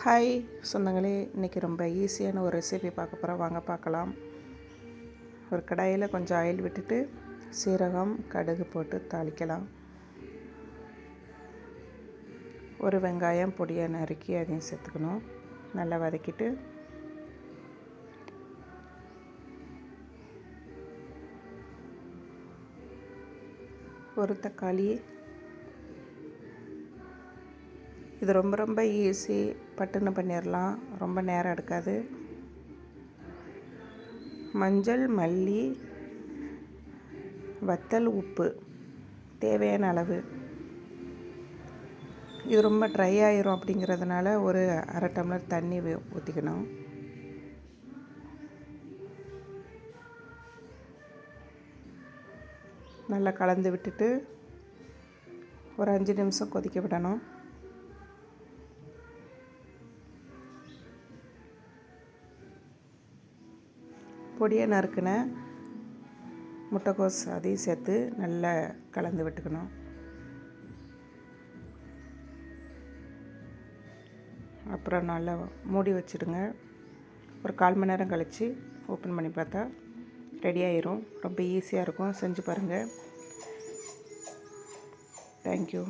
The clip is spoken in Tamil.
ஹாய் சொந்தங்களே இன்றைக்கி ரொம்ப ஈஸியான ஒரு ரெசிபி பார்க்க போகிறோம் வாங்க பார்க்கலாம். ஒரு கடாயில் கொஞ்சம் ஆயில் விட்டுட்டு சீரகம் கடுகு போட்டு தாளிக்கலாம். ஒரு வெங்காயம் பொடியை நறுக்கி அதையும் சேர்த்துக்கணும். நல்லா வதக்கிட்டு ஒரு தக்காளி இது ரொம்ப ரொம்ப ஈஸி பட்டுன்னு பண்ணிடலாம் ரொம்ப நேரம் எடுக்காது. மஞ்சள் மல்லி வத்தல் உப்பு. தேவையான அளவு. இது ரொம்ப ட்ரை ஆயிரும் அப்படிங்கிறதுனால ஒரு அரை டம்ளர் தண்ணி ஊற்றிக்கணும் நல்லா கலந்து விட்டுட்டு ஒரு அஞ்சு நிமிஷம் கொதிக்க விடணும். பொடியை நறுக்கின. முட்டைக்கோஸ் அதையும் சேர்த்து நல்லா கலந்து விட்டுக்கணும். அப்புறம் நல்லா மூடி வச்சுடுங்க. ஒரு கால் மணி நேரம் கழித்து ஓப்பன் பண்ணி பார்த்தா ரெடி ஆயிரும். ரொம்ப ஈஸியாக இருக்கும். செஞ்சு பாருங்கள் தேங்க்யூ